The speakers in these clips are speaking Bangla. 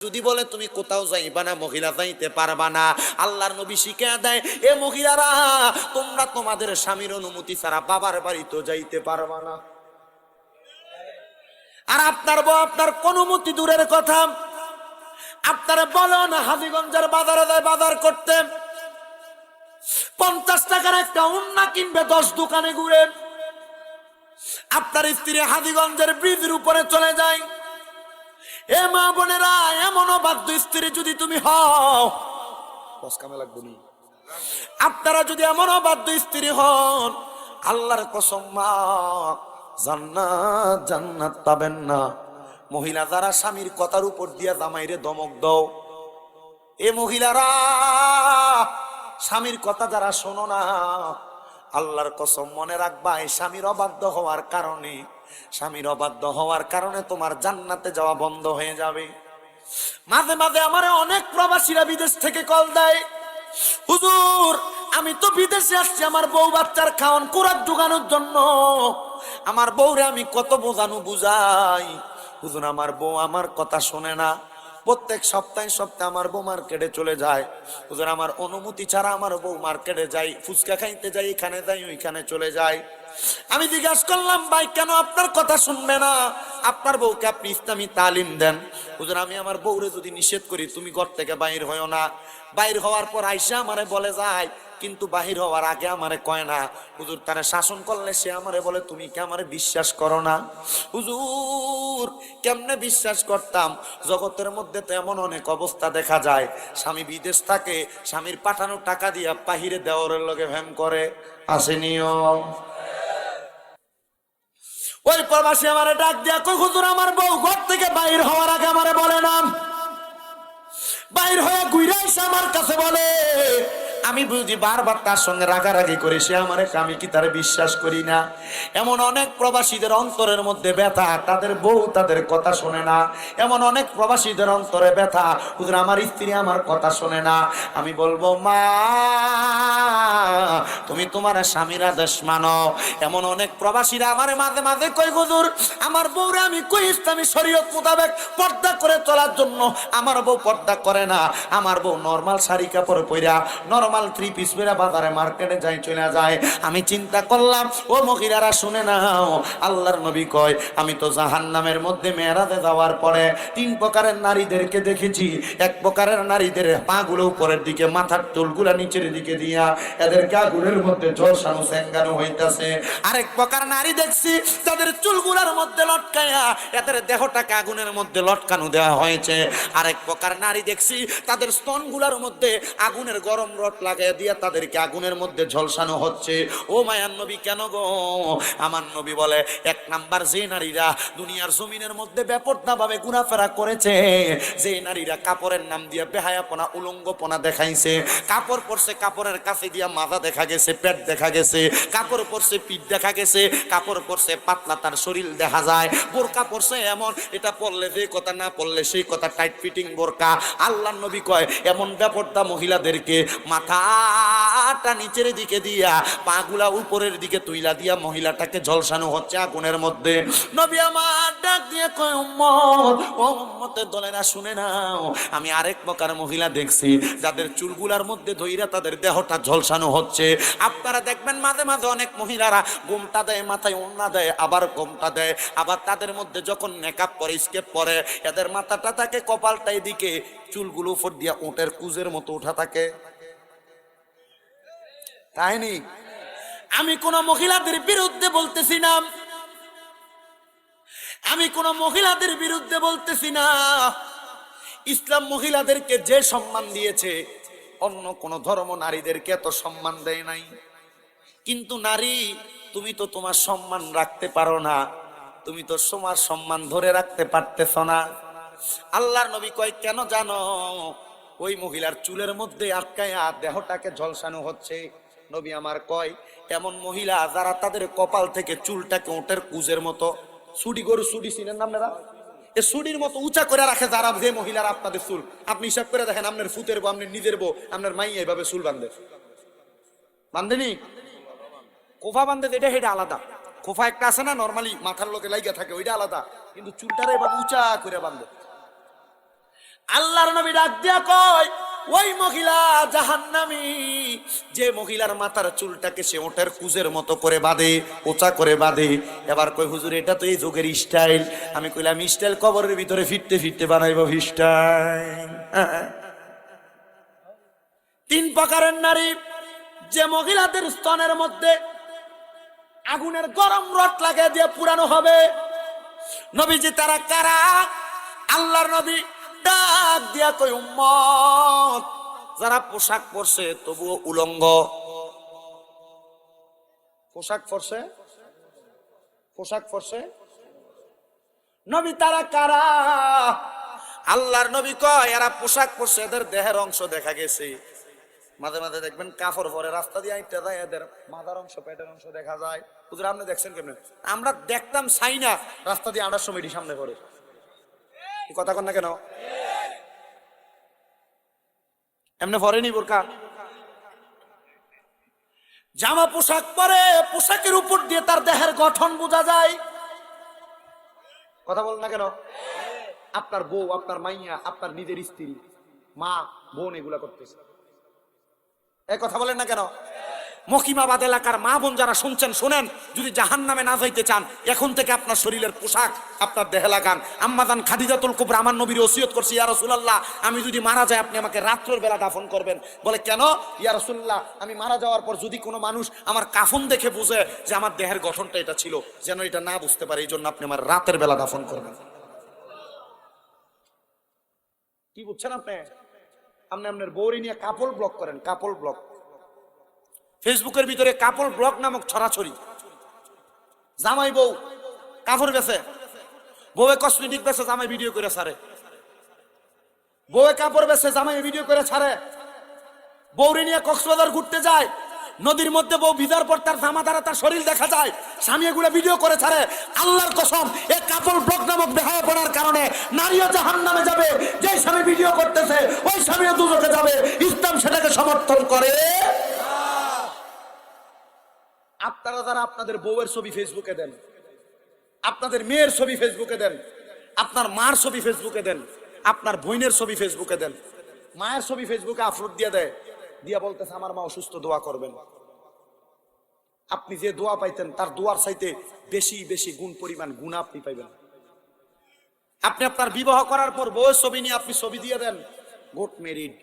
যদি বলে, তুমি কোথাও যাইবা না, মহিলা যাইতে পারবা না। আল্লাহর নবী শিখে দেয়, এ মহিলারা, তোমরা তোমাদের স্বামীর অনুমতি ছাড়া বাবার বাড়িতে যাইতে পারবা না। আর আপনার বউ, আপনার কোন অনুমতি দূরের কথা। আপনারা বলো না, হাজিগঞ্জের বাজারে যায় বাজার করতে। পঞ্চাশ টাকার একটা উন্না কিনবে, দশ দোকানে ঘুরে। আপনার স্ত্রী হাজিগঞ্জের ব্রিজের উপরে চলে যায়। এ মা বোনেরা, এমন অবাধ্য স্ত্রী যদি তুমি হও দশ কামে লাগবে নি। আপনারা যদি এমন অবাধ্য স্ত্রী হন, আল্লাহর কসম মা, জান্নাত জান্নাত পাবেন না মহিলা যারা স্বামীর কথার উপর দিয়া জামাইরে দমক দাও, এ মহিলারা, স্বামীর কথা যারা শোনো না, আল্লাহর কসম মনে রাখবা, এই স্বামীর অবাধ্য হওয়ার কারণে স্বামীর অবাধ্য হওয়ার কারণে তোমার জান্নাতে যাওয়া বন্ধ হয়ে যাবে। মাঝে মাঝে আমার অনেক প্রবাসীরা বিদেশ থেকে কল দেয়। হুজুর, আমি তো বিদেশে আসছি, আমার বউ বাচ্চার খাওয়ান কুরাত ঢুকানোর জন্য। আমার বউরে আমি কত বোঝানো বুঝাই। হুজুর, আমার বউ আমার কথা শোনে না। প্রত্যেক সপ্তাহে সপ্তাহে আমার বউ মার্কেটে চলে যায়। হুজুর, আমার অনুমতি ছাড়া আমার বউ মার্কেটে যাই ফুচকা খাইতে যাই এখানে যাই ওইখানে চলে যায়। আমি জিজ্ঞাসা করলাম, ভাই, কেন আপনার কথা শুনবে না? আপনার বউকে আপনি ইসলামী তালিম দেন। হুজুর, আমি আমার বউরে যদি নিষেধ করি, তুমি ঘর থেকে বাইর হয়েও না। বাইর হওয়ার পর আইসা আমারে বলে যায়, কিন্তু বাহির হওয়ার আগে আমারে কয় না। হুজুর, তারা শাসন করলে সে আমারে বলে, তুমি কি আমারে বিশ্বাস করো না? হুজুর, কেমনে বিশ্বাস করতাম? জগতের মধ্যে তো এমন অনেক অবস্থা দেখা যায়। স্বামী বিদেশ থাকে, স্বামীর পাঠানো টাকা দিয়া বাহিরে দেওয়ারের লগে ভ্যাম করে। আসেনিও। ওই প্রবাসী আমারে ডাক দিয়া কই, হুজুর, আমার বউ ঘর থেকে বাইর হওয়ার আগে আমারে বলে না। বাইর হয়ে ঘুরে আমার কাছে বলে আমি বুঝি বারবার তার সঙ্গে রাগারাগি করে, সে আমার আমি কি তার বিশ্বাস করি না? এমন অনেক প্রবাসীদের অন্তরের মধ্যে ব্যথা, তাদের বউ তাদের কথা শোনে না। এমন অনেক প্রবাসীদের অন্তরে ব্যথা, হুজুর আমার স্ত্রী আমার কথা শোনে না। আমি বলব, মা, তুমি তোমার স্বামীর আদেশ মানো। এমন অনেক প্রবাসীরা আমার মাঝে মাঝে কই হুজুর, আমার বউরে আমি কই ইসলামী শরীয়ত মোতাবেক পর্দা করে চলার জন্য আমার বউ পর্দা করে না? আমার বউ নর্মাল শাড়ি কাপড় পইরা নর্মাল থ্রি পিস পইরা বাজারে মার্কেটে যাই, চলে যায়। আমি চিন্তা করলাম, ও মহিলারা শুনে নাও, আল্লাহর নবী কয়, আমি তো জাহান্নামের মধ্যে মেয়েরাতে যাওয়ার পরে তিন প্রকারের নারীদেরকে দেখেছি। এক প্রকারের নারীদের পাগুলো উপরের দিকে, মাথার চুলগুলা নিচের দিকে দিয়া এদেরকে আগুনের মধ্যে ঝলসানো স্যাঙ্গানো হইতাছে। আরেক প্রকার নারী দেখছি তাদের চুলগুলার মধ্যে লটকায়া এদের দেহটাকে আগুনের মধ্যে লটকানো দেওয়া হয়েছে। আরেক প্রকার নারী দেখছি, তাদের স্তনগুলার মধ্যে আগুনের গরম রড লাগাইয়া দিয়া তাদেরকে আগুনের মধ্যে ঝলসানো হচ্ছে। ও মায়ার নবী, কেন গো? আমার নবী বলে, এক নাম্বার যে নারীরা দুনিয়ার জমিনের মধ্যে ঘোরাফেরা করেছে, যে নারীরা কাপড়ের নাম দিয়া বেহায়াপনা, উলঙ্গপনা দেখাইছে, কাপড় পরছে, কাপড়ের কাছে মাথা দেখা গেছে, পেট দেখা গেছে, কাপড় পরছে, পিঠ দেখা গেছে, কাপড় পরছে, পাতলা তার শরীর দেখা যায়, বোরকা পরছে এমন, এটা পরলে যে কথা, না পরলে সেই কথা টাইট ফিটিং বোরকা। আল্লাহ নবী কয়, এমন ব্যাপারটা মহিলাদেরকে মাথাটা নিচের দিকে দিয়া, পাগুলা উপরের দিকে তুইলা দিয়া মহিলাটাকে ঝলসানো হচ্ছে আগুনের মধ্যে। নবী আমার ডাক দিয়ে কয়, উম্মত, ও দলেরা শুনে নাও, আমি আরেক প্রকার মহিলা দেখছি, যাদের চুলগুলার মধ্যে ধইরা তাদের দেহটা ঝলসানো হচ্ছে। আপনারা দেখবেন মাঝে মাঝে অনেক মহিলারা গোমটা দেয়, মাথায় ওন্না দেয়, আবার গোমটা দেয়। আবার তাদের মধ্যে যখন মেকআপ পরে স্কেপ পরে, এদের মাথাটা থাকে কপালটা এদিকে, চুলগুলো উপর দিয়া উটের কুজের মতো উঠা থাকে। তাই নি আমি কোন মহিলাদের বিরুদ্ধে বলতেছি না আমি কোন মহিলাদের বিরুদ্ধে বলতেছি না ইসলাম মহিলাদেরকে যে সম্মান দিয়েছে, অন্য কোন ধর্ম নারীদেরকে এত সম্মান দেয় নাই। কিন্তু নারী, তুমি তো তোমার সম্মান রাখতে পারো না। তুমি তো তোমার সম্মান ধরে রাখতে পারতেছ না। আল্লাহর নবী কয়, কেন জানো? ওই মহিলার চুলের মধ্যে আটকায়া দেহটাকে ঝলসানো হচ্ছে। নবী আমার কয়, এমন মহিলা, যারা তাদের কপাল থেকে চুলটাকে ওটের কুজের মতো সুডি গরু সুডি চিনেন না আপনারা এ সুডির মতো উঁচা করে রাখে যারা যে আপনাদের চুল। আপনি হিসাব করে দেখেন, আপনার ফুতের আপনার নিজের আপনার মাই এইভাবে চুল বান্ধে বান্ধেনি কোফা বান্ধে এটা, সেটা আলাদা। কোফা একটা আছে না নর্মালি মাথার লোকে লাইগা থাকে, ওইটা আলাদা। কিন্তু চুলটারে এভাবে উঁচা করে বান্ধে আল্লাহর নবী ডাক দিয়া কয় ওই মহিলা জাহান্নামী, যে মহিলার মাথার চুলটাকে সে ওটার কুজের মতো করে বাঁধে, ওচা করে বাঁধে। এবার কই হুজুর, এটা তো এই যুগের স্টাইল। আমি কইলাম, স্টাইল কবরের ভিতরে ফিরতে ফিরতে বানাইব স্টাইল তিন প্রকারের নারী, যে মহিলাদের স্তনের মধ্যে আগুনের গরম রড লাগিয়ে দিয়ে পুরানো হবে। নবীজি তারা কারা? আল্লাহর নবী ডাক দিয়া কই উম্মত যারা পোশাক পরছে তবুও উলঙ্গ। পোশাক পরছে? পোশাক পরছে? নবী তারা কারা? আল্লাহর নবী কয় এরা পোশাক পরছে এদের দেহের অংশ দেখা গেছে। মাঝে মাঝে দেখবেন কাপড় পরে রাস্তা দিয়ে আইটা যায় এদের মাথার অংশ পেটের অংশ দেখা যায়। হুজুর আপনি দেখছেন কেমন? আমরা দেখতাম চাই না রাস্তা দিয়ে আনার সময় সামনে পড়ে। কথা কন না কেন? এমনি পরেনি বোরকা? জামা পোশাক পরে, পোশাকের উপর দিয়ে তার দেহের গঠন বোঝা যায়। কথা বল না কেন? আপনার বউ, আপনার মাইয়া, আপনার নিজের স্ত্রী, মা, বোন এগুলা করতেছে। এ কথা বলেন না কেন? মকিমাবাদ এলাকার মা বোন যারা শুনছেন, শুনেন, যদি জাহান নামে না যাইতে চান, এখন থেকে আপনার শরীরের পোশাক, আপনার দেহে লাগান। আম্মাদান খাদিজাতুল কুবরা, আমার নবীর ওসিয়ত করছি, ইয়া রাসূলুল্লাহ, আমি যদি মারা যাই, আপনি আমাকে রাত্রের বেলা দাফন করবেন। বলে, কেন? ইয়া রাসূলুল্লাহ, আমি মারা যাওয়ার পর যদি কোনো মানুষ আমার কাফন দেখে বুঝে যে আমার দেহের গঠনটা এটা ছিল, যেন এটা না বুঝতে পারে এই জন্য আপনি আমার রাতের বেলা দাফন করবেন। কি বুঝছেন আপনি? আপনি আপনার বৌরি নিয়ে কাপড় ব্লক করেন কাপড় ব্লক ফেসবুকের ভিতরে কাপড় ব্লক নামক ছড়াছড়ি। জামাই বউ কাপড় বেছে। বউয়ে কসমেটিক বেছে, জামাই ভিডিও করে ছাড়ে। বউয়ে কাপড় বেছে, জামাই ভিডিও করে ছাড়ে। বৌরি নিয়ে কক্সবাজার ঘুরতে যায়। নদীর মধ্যে বউ ভিজার পর তার জামা দ্বারা তার শরীর দেখা যায়। স্বামী এগুলো ভিডিও করে ছাড়ে। আল্লাহর কসম, এ কাপড় ব্লক নামক বেহায় পড়ার কারণে নারীও জাহান নামে যাবে। যে স্বামী ভিডিও করতেছে, ওই স্বামীও দুজকে যাবে। ইসলাম সেটাকে সমর্থন করে। আপনারা যারা আপনাদের বউয়ের ছবি ফেসবুকে দেন, আপনাদের মেয়ের ছবি ফেসবুকে দেন, আপনার মার ছবি ফেসবুকে দেন, আপনার বোনের ছবি ফেসবুকে দেন, মায়ের ছবি ফেসবুকে আপলোড দিয়ে দেয়, দিয়া বলতেছে, আমার মা অসুস্থ, দোয়া করবেন। আপনি যে দোয়া পাইতেন, তার দোয়ার চাইতে বেশি বেশি গুণ পরিমাণ গুণ আপনি পাইবেন। আপনি আপনার বিবাহ করার পর বউয়ের ছবি নিয়ে আপনি ছবি দিয়ে দেন, গোট মেরিড।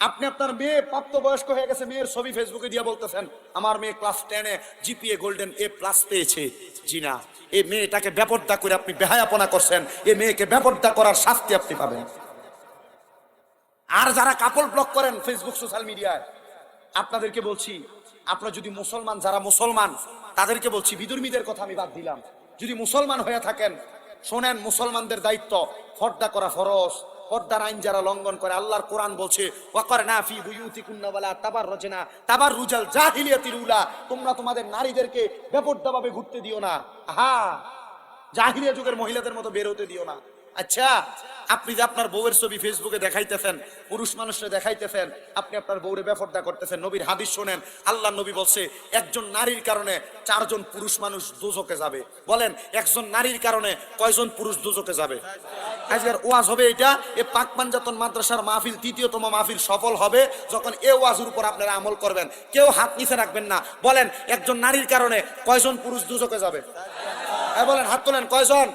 আপনি আপনার মেয়ে প্রাপ্তবয়স্ক হয়ে গেছে, মেয়ের ছবি ফেসবুকে দিয়ে বলতেছেন, আমার মেয়ে ক্লাস টেনে জিপিএ গোল্ডেন এ প্লাস পেয়েছে। জি না, এই মেয়েটাকে ব্যাপারটা করে আপনি বেহায়াপনা করছেন এ মেয়েকে ব্যাপারটা করার শাস্তি আপনি পাবেন। আর যারা কাপড় ব্লক করেন ফেসবুক, সোশ্যাল মিডিয়ায়, আপনাদেরকে বলছি, আপনারা যদি মুসলমান, যারা মুসলমান, তাদেরকে বলছি, বিদুর্মীদের কথা আমি বাদ দিলাম। যদি মুসলমান হয়ে থাকেন, শোনেন, মুসলমানদের দায়িত্ব ফর্দা করা ফরজ। পর্দার আইন যারা লঙ্ঘন করে, আল্লাহর কোরআন বলছে ওয়াকর না ফি বুয়ুতি কুন্নাওয়ালা তাবার রচনা তাবার রুজাল জাহিলিয়াতির উলা। তোমরা তোমাদের নারীদেরকে বেপরদাভাবে ঘুরতে দিও না। হা জাহিলিয়া যুগের মহিলাদের মতো বের হতে দিও না। আচ্ছা আপনি যে আপনার বউয়ের ছবি ফেসবুকে দেখাইতেছেন, পুরুষ মানুষরা দেখাইতেছেন, আপনি আপনার বউরে বেফর্দা করতেছেন, নবীর হাদিস শোনেন, আল্লাহ নবী বলছে, একজন নারীর কারণে চারজন পুরুষ মানুষ দুজকে যাবে। বলেন, একজন নারীর কারণে কয়জন পুরুষ দুজকে যাবে? আজকের ওয়াজ হবে এটা, এ পাক পাঞ্জাতন মাদ্রাসার মাহফিল তৃতীয়তম মাহফিল সফল হবে যখন এ ওয়াজের উপর আপনারা আমল করবেন। কেউ হাত নিচে রাখবেন না। বলেন, একজন নারীর কারণে কয়জন পুরুষ দুজকে যাবে? হ্যাঁ বলেন, হাত তোলেন, কয়জন?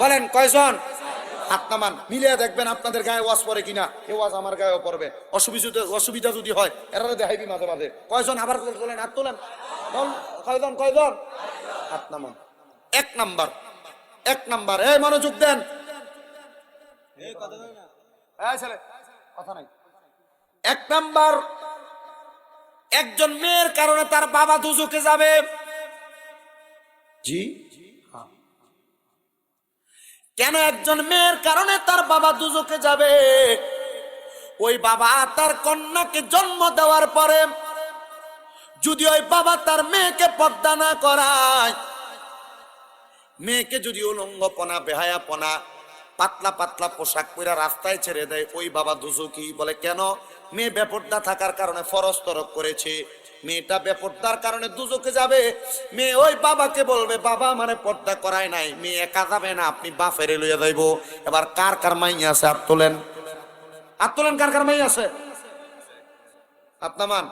বলেন, কয়জন? হাত মিলিয়ে দেখবেন আপনাদের গায়ে ওয়াজ কিনা। এ ওয়াজ আমার গায়েও পড়বে। অসুবিধা অসুবিধা যদি হয় এরা দেখাইবি মাঝে মাঝে। কয়জন আবার তোলেন তোলেন? কয়জন কয়জন? এক নাম্বার। এক নাম্বার। এই মনোযোগ দেন। এক নাম্বার। একজন মেয়ের কারণে তার বাবা দুজকে যাবে। জি? কেন একজন মেয়ের কারণে তার বাবা দুজকে যাবে? ওই বাবা তার কন্যাকে জন্ম দেওয়ার পরে যদি ওই বাবা তার মেয়েকে পদ্মা না করায়, মেয়েকে যদি উলঙ্গপনা, বেহায়াপনা, পাতলা পাতলা পোশাক পরে রাস্তায় ছেড়ে দেয়, ওই বাবা দুজকি বলে, কেন? মেয়ে বেপর্দা থাকার কারণে ফরজ করেছে। মেয়েটা বেপর্দার কারণে দুজকে যাবে। মেয়ে ওই বাবাকে বলবে, বাবা মানে পর্দা করায় নাই, মেয়ে একা যাবে না, আপনি বাফেরে লইয়া যাইব। এবার কার কার মাই আছে আর তোলেন। আর তোলেন, কার কার মাই আছে? আপনামান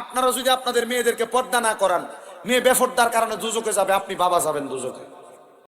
আপনারা যদি আপনাদের মেয়েদেরকে পর্দা না করান, মেয়ে বেফর্দার কারণে দুজকে যাবে, আপনি বাবা যাবেন দুজকে।